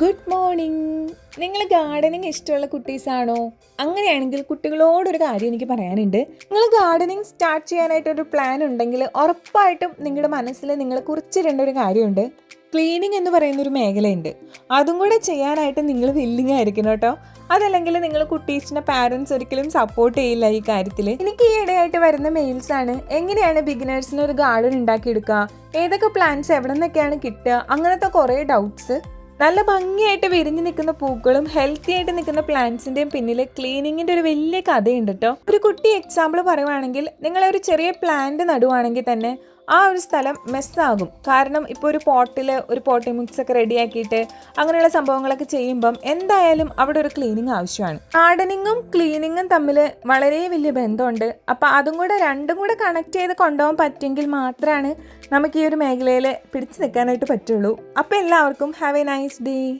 Good morning നിങ്ങൾ gardening ഇഷ്ടമുള്ള കുട്ടീസാണോ? അങ്ങനെയാണെങ്കിൽ കുട്ടികളോടൊരു കാര്യം എനിക്ക് പറയാനുണ്ട്. നിങ്ങൾ ഗാർഡനിങ് സ്റ്റാർട്ട് ചെയ്യാനായിട്ട് ഒരു പ്ലാൻ ഉണ്ടെങ്കിൽ ഉറപ്പായിട്ടും നിങ്ങളുടെ മനസ്സിൽ നിങ്ങൾ കുറിച്ചിടേണ്ട ഒരു കാര്യമുണ്ട്. ക്ലീനിങ് എന്ന് പറയുന്ന ഒരു മേഖലയുണ്ട്. അതും കൂടെ ചെയ്യാനായിട്ട് നിങ്ങൾ വില്ലിങ് ആയിരിക്കണം കേട്ടോ. അതല്ലെങ്കിൽ നിങ്ങൾ കുട്ടീസിന്റെ പാരൻസ് ഒരിക്കലും സപ്പോർട്ട് ചെയ്യില്ല ഈ കാര്യത്തിൽ. എനിക്ക് ഈ ഇടയായിട്ട് വരുന്ന മെയിൽസ് ആണ്. എങ്ങനെയാണ് ബിഗിനേഴ്സിന് ഒരു ഗാർഡൻ ഉണ്ടാക്കിയെടുക്കുക ഏതൊക്കെ പ്ലാന്റ്സ് എവിടെ നിന്നൊക്കെയാണ് കിട്ടുക? അങ്ങനത്തെ കുറേ ഡൗട്ട്സ് നല്ല ഭംഗിയായിട്ട് വിരിഞ്ഞു നിൽക്കുന്ന പൂക്കളും ഹെൽത്തി ആയിട്ട് നിൽക്കുന്ന പ്ലാന്റ്സിന്റെയും പിന്നിൽ ക്ലീനിങ്ങിന്റെ ഒരു വലിയ കഥയുണ്ട് കേട്ടോ ഒരു കുട്ടി എക്സാമ്പിൾ പറയുവാണെങ്കിൽ നിങ്ങളെ ഒരു ചെറിയ പ്ലാന്റ് നടുവാണെങ്കിൽ തന്നെ ആ ഒരു സ്ഥലം മെസ്സാകും. കാരണം ഇപ്പോൾ ഒരു പോട്ടിൽ ഒരു പോട്ടി മിക്സ് ഒക്കെ റെഡിയാക്കിയിട്ട് അങ്ങനെയുള്ള സംഭവങ്ങളൊക്കെ ചെയ്യുമ്പം എന്തായാലും അവിടെ ഒരു ക്ലീനിങ് ആവശ്യമാണ്. ഗാർഡനിങ്ങും ക്ലീനിങ്ങും തമ്മിൽ വളരെ വലിയ ബന്ധമുണ്ട്. അപ്പോൾ അതും കൂടെ രണ്ടും കൂടെ കണക്ട് ചെയ്ത് കൊണ്ടുപോകാൻ പറ്റുമെങ്കിൽ മാത്രമാണ് നമുക്ക് ഈ ഒരു മേഖലയിൽ പിടിച്ചു നിൽക്കാനായിട്ട് പറ്റുള്ളൂ. അപ്പോൾ എല്ലാവർക്കും ഹാവ് എ നൈസ് ഡേ